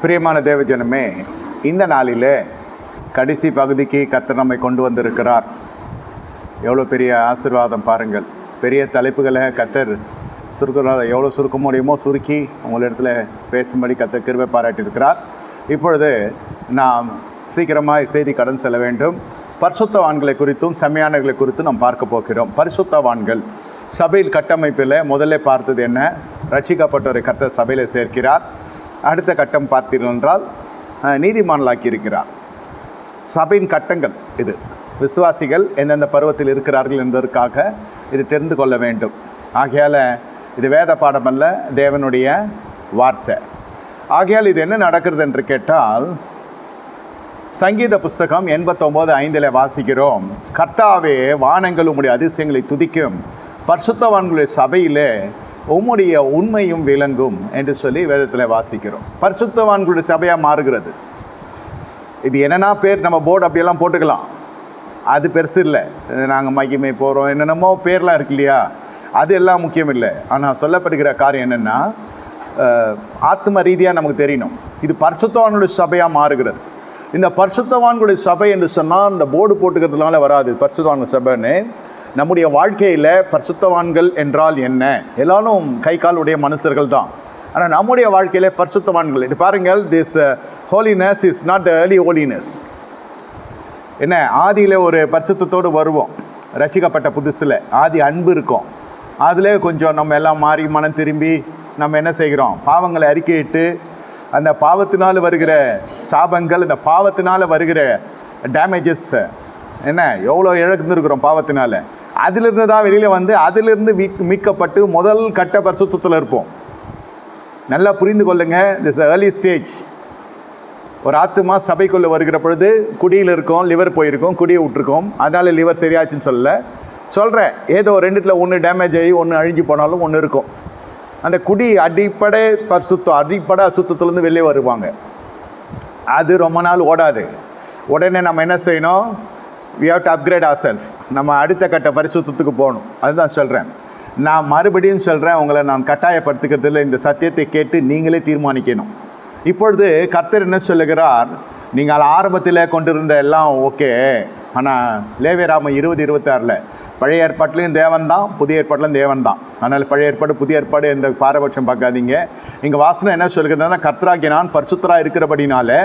பிரியமான தேவஜனமே இந்த நாளிலே கடைசி பகுதிக்கு கர்த்தர் நம்மை கொண்டு வந்திருக்கிறார். எவ்வளோ பெரிய ஆசீர்வாதம் பாருங்கள். பெரிய தலைப்புகளை கத்தர் சுருக்கிறத எவ்வளோ சுருக்க முடியுமோ சுருக்கி உங்களிடத்தில் பேசும்படி கத்தர் கிருவை பாராட்டியிருக்கிறார். இப்பொழுது நாம் சீக்கிரமாக செய்தி கடன் செல்ல வேண்டும். பரிசுத்தவான்களை குறித்தும் செம்மையானர்களை குறித்தும் நாம் பார்க்க போகிறோம். பரிசுத்தவான்கள் சபையில் கட்டமைப்பில் முதல்ல பார்த்தது என்ன? ரட்சிக்கப்பட்டவரை கர்த்தர் சபையில் சேர்க்கிறார். அடுத்த கட்டம் பார்த்தீர்கள் என்றால் அஹ், இருக்கிறார் சபையின் கட்டங்கள் இது. விசுவாசிகள் எந்தெந்த பருவத்தில் இருக்கிறார்கள் என்பதற்காக இது தெரிந்து கொள்ள வேண்டும். ஆகையால் இது வேத பாடம் அல்ல தேவனுடைய வார்த்தை. ஆகையால் இது என்ன நடக்கிறது என்று கேட்டால் சங்கீத புஸ்தகம் எண்பத்தொம்போது ஐந்தில் வாசிக்கிறோம் கர்த்தாவே வானங்கள் உம்முடைய அதிசயங்களை துதிக்கும். பரிசுத்தவான்களுடைய சபையிலே உம்முடைய உண்மையும் விளங்கும் என்று சொல்லி வேதத்தில் வாசிக்கிறோம். பரிசுத்தவான்களுடைய சபையாக மாறுகிறது. இது என்னென்னா பேர்? நம்ம போர்டு அப்படியெல்லாம் போட்டுக்கலாம். அது பெருசு இல்லை. நாங்கள் மகிமை போகிறோம் என்னென்னமோ பேர்லாம் இருக்கு இல்லையா? அது எல்லாம் முக்கியம் இல்லை. ஆனால் சொல்லப்படுகிற காரியம் என்னென்னா ஆத்ம ரீதியாக நமக்கு தெரியணும். இது பரிசுத்தவான்களுடைய சபையாக மாறுகிறது. இந்த பரிசுத்தவான்களுடைய சபை என்று சொன்னால் இந்த போர்டு போட்டுக்கிறதுனால வராது. பரிசுத்தவான்கள் சபைன்னு நம்முடைய வாழ்க்கையில் பரிசுத்தவான்கள் என்றால் என்ன? எல்லாரும் கை கால் உடைய மனுஷர்கள் தான். ஆனால் நம்முடைய வாழ்க்கையில் பரிசுத்தவான்கள் இது பாருங்கள் this holiness is not the early holiness என்ன? ஆதியில் ஒரு பரிசுத்தோடு வருவோம். ரசிக்கப்பட்ட புதுசில் ஆதி அன்பு இருக்கும். அதில் கொஞ்சம் நம்ம எல்லாம் மாறி மனம் திரும்பி நம்ம என்ன செய்கிறோம்? பாவங்களை அறிக்கையிட்டு அந்த பாவத்தினால் வருகிற சாபங்கள் இந்த பாவத்தினால் வருகிற டேமேஜஸ் என்ன? எவ்வளோ இழந்துருக்குறோம் பாவத்தினால. அதிலிருந்து தான் வெளியில் வந்து அதிலிருந்து மீட் மீட்கப்பட்டு முதல் கட்ட பரிசுத்தத்தில் இருப்போம். நல்லா புரிந்து கொள்ளுங்க திஸ் ஏர்லி ஸ்டேஜ் ஒரு ஆத்துமா சபைக்குள்ளே வருகிற பொழுது குடியில் இருக்கோம் லிவர் போயிருக்கோம் குடியை விட்டுருக்கோம். அதனால் லிவர் சரியாச்சுன்னு சொல்லலை. சொல்கிறேன் ஏதோ ரெண்டுத்தில் ஒன்று டேமேஜ் ஆகி ஒன்று அழிஞ்சு போனாலும் ஒன்று இருக்கும். அந்த குடி அடிப்படை பரிசுத்தம் அடிப்படை அசுத்தத்துலேருந்து வெளியே வருவாங்க. அது ரொம்ப நாள் ஓடாது. உடனே நம்ம என்ன செய்யணும்? We have to upgrade our self நம்ம அடுத்த கட்ட பரிசுத்தத்துக்கு போகணும். அதுதான் சொல்கிறேன் நான் மறுபடியும் சொல்கிறேன் உங்களை நான் கட்டாயப்படுத்துக்கிறதுல இந்த சத்தியத்தை கேட்டு நீங்களே தீர்மானிக்கணும். இப்பொழுது கர்த்தர் என்ன சொல்லுகிறார்? நீங்கள் ஆரம்பத்தில் கொண்டிருந்த எல்லாம் ஓகே ஆனால் லேவியராம இருபது இருபத்தாறில். பழைய ஏற்பாட்டிலையும் தேவன் தான் புதிய ஏற்பாட்டிலும் தேவன் தான். அதனால் பழைய ஏற்பாடு புதிய ஏற்பாடு எந்த பாரபட்சம் பார்க்காதீங்க. இங்கே வாசனை என்ன சொல்கிறதுனா கர்த்தராகி நான் பரிசுத்தராக இருக்கிறபடினால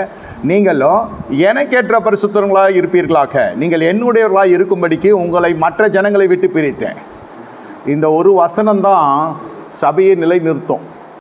நீங்களும் எனக்கேற்ற பரிசுத்தவங்களாக இருப்பீர்களாக. நீங்கள் என்னுடையவர்களாக இருக்கும்படிக்கு உங்களை மற்ற ஜனங்களை விட்டு பிரித்தேன். இந்த ஒரு வசனம் தான் சபையை நிலை நிறுத்தும்